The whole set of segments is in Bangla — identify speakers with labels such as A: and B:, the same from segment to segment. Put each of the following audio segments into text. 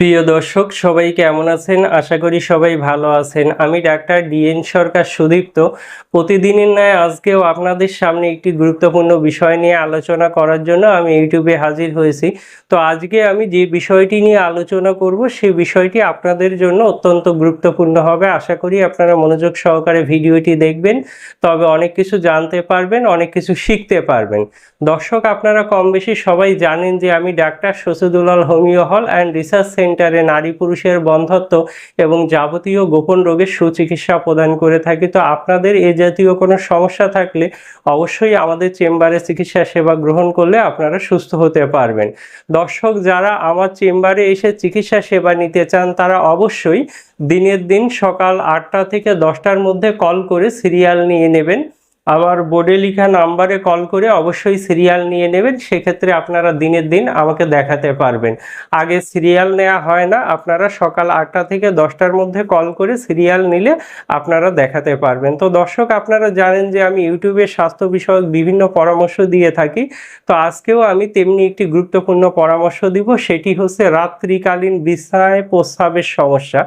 A: প্রিয় দর্শক, সবাই কেমন আছেন? আশা করি সবাই ভালো আছেন। আমি ডাক্তার ডিএন সরকার সুদীপ্ত। প্রতিদিনের ন্যায় আজকেও আপনাদের সামনে একটি গুরুত্বপূর্ণ বিষয় নিয়ে আলোচনা করার জন্য আমি ইউটিউবে হাজির হয়েছি। তো আজকে আমি যে বিষয়টি নিয়ে আলোচনা করব সেই বিষয়টি আপনাদের জন্য অত্যন্ত গুরুত্বপূর্ণ হবে। আশা করি আপনারা মনোযোগ সহকারে ভিডিওটি দেখবেন। তবে অনেক কিছু জানতে পারবেন, অনেক কিছু শিখতে পারবেন। দর্শক, আপনারা কম বেশি সবাই জানেন যে আমি doctor Shashidulal homeo hall and research সেন্টারে নারী পুরুষের বন্ধত্ব এবং যাবতীয় গোপন রোগের সুচিকিৎসা প্রদান করে থাকি। তো আপনাদের এ জাতীয় কোনো সমস্যা থাকলে অবশ্যই আমাদের চেম্বারে চিকিৎসা সেবা গ্রহণ করলে আপনারা সুস্থ হতে পারবেন। দর্শক, যারা আমার চেম্বারে এসে চিকিৎসা সেবা নিতে চান, তারা অবশ্যই দিনের দিন সকাল আটটা থেকে দশটার মধ্যে কল করে সিরিয়াল নিয়ে নেবেন। আমার বোর্ডে লেখা নাম্বারে কল করে অবশ্যই সিরিয়াল নিয়ে নেবেন, সেক্ষেত্রে আপনারা দিনের দিন আমাকে দেখাতে পারবেন। আগে সিরিয়াল নেওয়া হয় না, আপনারা সকাল আটটা থেকে দশটার মধ্যে কল করে সিরিয়াল নিলে আপনারা দেখাতে পারবেন। তো দর্শক, আপনারা জানেন যে আমি ইউটিউবে স্বাস্থ্য বিষয়ক বিভিন্ন পরামর্শ দিয়ে থাকি। তো আজকেও আমি তেমনি একটি গুরুত্বপূর্ণ পরামর্শ দিব, সেটি হচ্ছে রাত্রিকালীন বিছানায় প্রস্রাবের সমস্যা।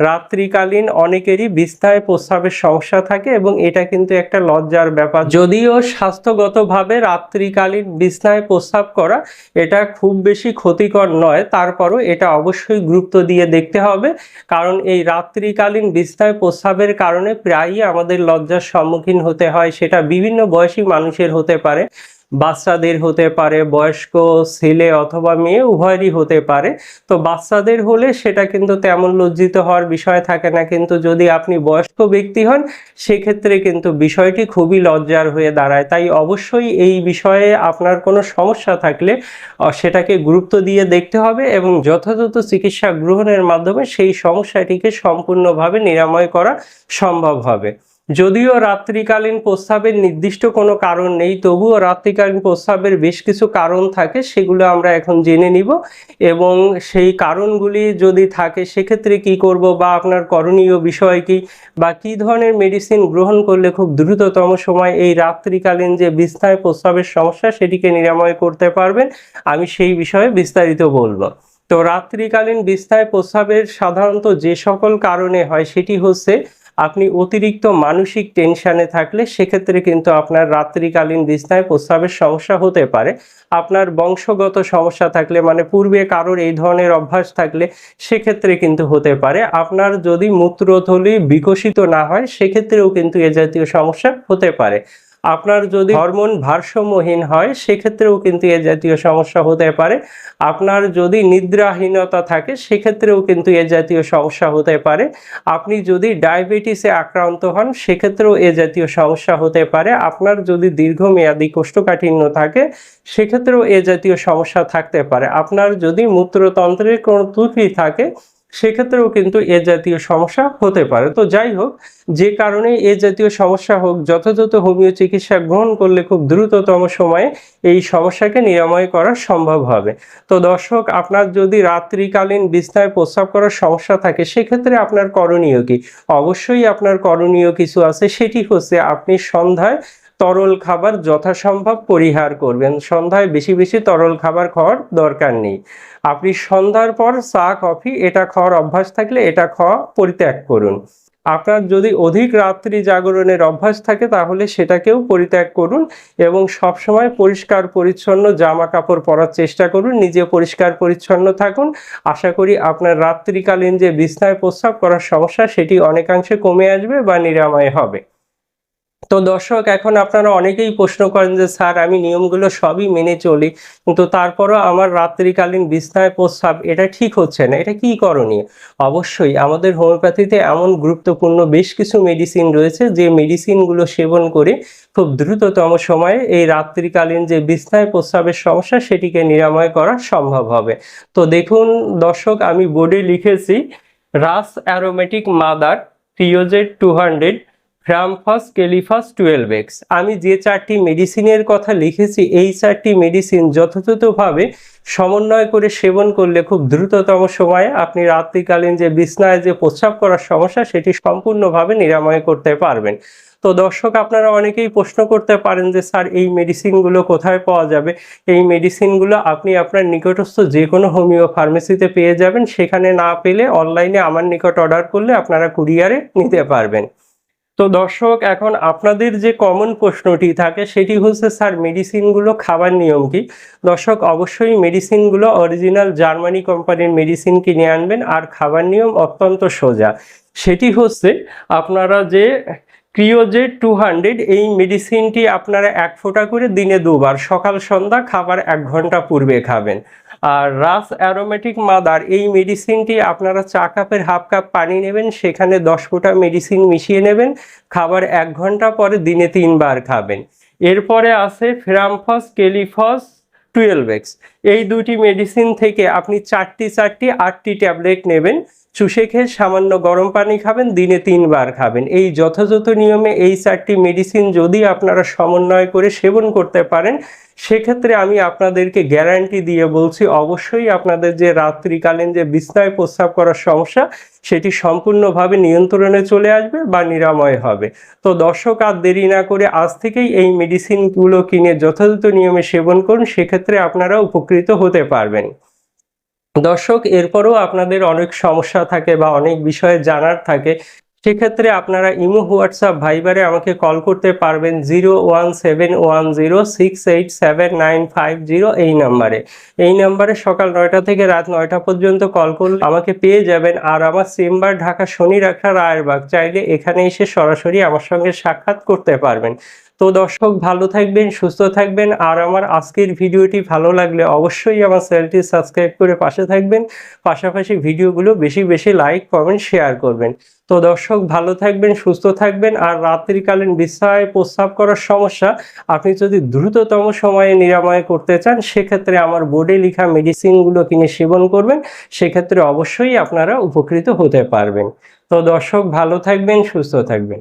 A: রাত্রিকালীন অনেকেরই বিস্তায় প্রস্রাবের সমস্যা থাকে এবং এটা কিন্তু একটা লজ্জার ব্যাপার। যদিও স্বাস্থ্যগতভাবে রাত্রিকালীন বিছনায় প্রস্রাব করা এটা খুব বেশি ক্ষতিকর নয়, তারপরও এটা অবশ্যই গুরুত্ব দিয়ে দেখতে হবে। কারণ এই রাত্রিকালীন বিছনায় প্রস্রাবের কারণে প্রায়ই আমাদের লজ্জার সম্মুখীন হতে হয়, সেটা বিভিন্ন বয়সী মানুষের হতে পারে। বাচ্চাদের হতে পারে, বয়স্ক ছেলে অথবা মেয়ে, উভয়েরই হতে পারে। তো বাচ্চাদের হলে সেটা কিন্তু তেমন লজ্জিত হওয়ার বিষয় থাকে না। কিন্তু যদি আপনি বয়স্ক ব্যক্তি হন, সেক্ষেত্রে কিন্তু বিষয়টি খুবই লজ্জার হয়ে দাঁড়ায়। তাই অবশ্যই এই বিষয়ে আপনার কোনো সমস্যা থাকলে সেটাকে গুরুত্ব দিয়ে দেখতে হবে এবং যথাযথ চিকিৎসা গ্রহণের মাধ্যমে সেই সমস্যাটিকে সম্পূর্ণভাবে নিরাময় করা সম্ভব হবে। যদিও রাত্রিকালীন প্রস্রাবের নির্দিষ্ট কোনো কারণ নেই, তবুও রাত্রিকালীন প্রস্রাবের বেশ কিছু কারণ থাকে, সেগুলো আমরা এখন জেনে নিব এবং সেই কারণগুলি যদি থাকে, সেক্ষেত্রে কি করব বা আপনার করণীয় বিষয় কি বা কি ধরনের মেডিসিন গ্রহণ করলে খুব দ্রুততম সময় এই রাত্রিকালীন যে বিস্তায় প্রস্রাবের সমস্যা সেটিকে নিরাময় করতে পারবেন, আমি সেই বিষয়ে বিস্তারিত বলব। তো রাত্রিকালীন বিস্তায় প্রস্রাবের সাধারণত যে সকল কারণে হয়, সেটি হচ্ছে আপনি অতিরিক্ত মানসিক টেনশানে থাকলে সেক্ষেত্রে কিন্তু আপনার রাত্রিকালীন বিছনায় প্রস্রাবের সমস্যা হতে পারে। আপনার বংশগত সমস্যা থাকলে মানে পূর্বে কারোর এই ধরনের অভ্যাস থাকলে সেক্ষেত্রে কিন্তু হতে পারে। আপনার যদি মূত্রথলি বিকশিত না হয়, সেক্ষেত্রেও কিন্তু এ জাতীয় সমস্যা হতে পারে। আপনার যদি হরমোন ভারসাম্যহীন হয়, সেক্ষেত্রেও কিন্তু এ জাতীয় সমস্যা হতে পারে। আপনার যদি নিদ্রাহীনতা থাকে, সেক্ষেত্রেও কিন্তু এ জাতীয় সমস্যা হতে পারে। আপনি যদি ডায়াবেটিসে আক্রান্ত হন, সেক্ষেত্রেও এ জাতীয় সমস্যা হতে পারে। আপনার যদি দীর্ঘমেয়াদী কোষ্ঠকাঠিন্য থাকে, সেক্ষেত্রেও এ জাতীয় সমস্যা থাকতে পারে। আপনার যদি মূত্রতন্ত্রের কোনো ত্রুটি থাকে সেক্ষেত্রেও কিন্তু এ জাতীয় সমস্যা হতে পারে। তো যাই হোক, যে কারণে এ জাতীয় সমস্যা হোক, যথাযথ হোমিও চিকিৎসা গ্রহণ করলে খুব দ্রুততম সময়ে এই সমস্যাকে নিরাময় করা সম্ভব হবে। তো দর্শক, আপনার যদি রাত্রিকালীন বিছনায় প্রস্রাব করার সমস্যা থাকে, সেক্ষেত্রে আপনার করণীয় কি? অবশ্যই আপনার করণীয় কিছু আছে, সেটি হচ্ছে আপনি সন্ধ্যায় তরল খাবার যথাসম্ভব পরিহার করবেন। সন্ধ্যায় বেশি বেশি তরল খাবার খাওয়ার দরকার নেই। আপনি সন্ধ্যার পর চা, কফি, এটা খাওয়ার অভ্যাস থাকলে এটা খাওয়া পরিত্যাগ করুন। আপনার যদি অধিক রাত্রি জাগরণের অভ্যাস থাকে তাহলে সেটাকেও পরিত্যাগ করুন এবং সবসময় পরিষ্কার পরিচ্ছন্ন জামা কাপড় পরার চেষ্টা করুন, নিজে পরিষ্কার পরিচ্ছন্ন থাকুন। আশা করি আপনার রাত্রিকালীন যে বিছনায় প্রস্রাব করার সমস্যা সেটি অনেকাংশে কমে আসবে বা নিরাময় হবে। তো দর্শক, এখন আপনারা অনেকেই প্রশ্ন করেন যে, স্যার, আমি নিয়মগুলো সবই মেনে চলি। কিন্তু তারপরও আমার রাত্রিকালীন বিছনায় প্রস্রাব, এটা ঠিক হচ্ছে না। এটা কি করণীয়? অবশ্যই, আমাদের হোমিওপ্যাথিতে এমন গুরুত্বপূর্ণ বেশ কিছু মেডিসিন রয়েছে, যে মেডিসিনগুলো সেবন করে খুব দ্রুততম সময়ে এই রাত্রিকালীন যে বিছনায় প্রস্রাবের সমস্যা, সেটিকে নিরাময় করা সম্ভব হবে। তো দেখুন দর্শক, আমি বোর্ডে লিখেছি, Rhus aromatic mother থিওজেড two hundred ferrum phos kali phos twelve X. আমি যে চারটি মেডিসিনের কথা লিখেছি, এই চারটি মেডিসিন যথাযথভাবে সমন্বয় করে সেবন করলে খুব দ্রুততম সময়ে আপনি রাত্রিকালীন যে বিছনায় যে প্রস্রাব করার সমস্যা, সেটি সম্পূর্ণভাবে নিরাময় করতে পারবেন। তো দর্শক, আপনারা অনেকেই প্রশ্ন করতে পারেন যে, স্যার, এই মেডিসিনগুলো কোথায় পাওয়া যাবে? এই মেডিসিনগুলো আপনি আপনার নিকটস্থ যে কোনো হোমিও ফার্মেসিতে পেয়ে যাবেন। সেখানে না পেলে অনলাইনে আমার নিকট অর্ডার করলে আপনারা কুরিয়ারে নিতে পারবেন। তো দর্শক, এখন আপনাদের যে কমন প্রশ্নটি থাকে, সেটি হচ্ছে, স্যার মেডিসিনগুলো খাবার নিয়ম কি? দর্শক, অবশ্যই মেডিসিনগুলো অরিজিনাল জার্মানি কোম্পানির মেডিসিন কিনে আনবেন, আর খাবার নিয়ম অত্যন্ত সোজা। সেটি হচ্ছে, আপনারা যে ক্রিওজেড টু হান্ড্রেড এই মেডিসিনটি আপনারা এক ফোঁটা করে দিনে দুবার, সকাল, সন্ধ্যা খাবার এক ঘণ্টা পূর্বে খাবেন। আর রাস অ্যারোমেটিক মাদার, এই মেডিসিনটি আপনারা চা কাপের হাফ কাপ পানি নেবেন, সেখানে দশ ফোঁটা মেডিসিন মিশিয়ে নেবেন, খাবার এক ঘণ্টা পরে দিনে তিনবার খাবেন। এরপরে আছে ফেরামফস, কেলিফস টুয়েলভ এক্স এই দুটি মেডিসিন থেকে আপনি চারটি চারটি, আটটি ট্যাবলেট নেবেন। চুষে খেয়ে সামান্য গরম পানি খাবেন, দিনে তিনবার খাবেন। এই যথাযথ নিয়মে এই চারটি মেডিসিন যদি আপনারা সমন্বয় করে সেবন করতে পারেন, সেক্ষেত্রে আমি আপনাদেরকে গ্যারান্টি দিয়ে বলছি, অবশ্যই আপনাদের যে রাত্রিকালীন যে বিছনায় প্রস্রাব করার সমস্যা, সেটি সম্পূর্ণভাবে নিয়ন্ত্রণে চলে আসবে বা নিরাময় হবে। তো দর্শক, আর দেরি না করে আজ থেকেই এই মেডিসিনগুলো কিনে যথাযথ নিয়মে সেবন করুন, সেক্ষেত্রে আপনারা উপকৃত হতে পারবেন। দর্শক, এরপরও আপনাদের অনেক সমস্যা থাকে বা অনেক বিষয়ে জানার থাকে, সেক্ষেত্রে আপনারা ইমো, হোয়াটসঅ্যাপ, ভাইবারে আমাকে কল করতে পারবেন zero one seven one zero six eight seven nine five zero এই নাম্বারে। এই নাম্বারে সকাল নয়টা থেকে রাত নয়টা পর্যন্ত কল করলে আমাকে পেয়ে যাবেন আর আমার চেম্বার ঢাকা শনি রাখা রায়েরবাগ। চাইলে এখানে এসে সরাসরি আমার সঙ্গে সাক্ষাৎ করতে পারবেন। তো দর্শক, ভালো থাকবেন, সুস্থ থাকবেন। আর আমার আজকের ভিডিওটি ভালো লাগলে অবশ্যই আমার চ্যানেলটি সাবস্ক্রাইব করে পাশে থাকবেন। পাশাপাশি ভিডিওগুলো বেশি বেশি লাইক, কমেন্ট, শেয়ার করবেন। তো দর্শক, ভালো থাকবেন, সুস্থ থাকবেন। আর রাত্রিকালীন বিশ্রায় প্রস্রাব করার সমস্যা, আপনি যদি দ্রুততম সময়ে নিরাময় করতে চান, সেক্ষেত্রে আমার বোর্ডে লেখা মেডিসিনগুলো কিনে সেবন করবেন। সেক্ষেত্রে অবশ্যই আপনারা উপকৃত হতে পারবেন। তো দর্শক, ভালো থাকবেন, সুস্থ থাকবেন।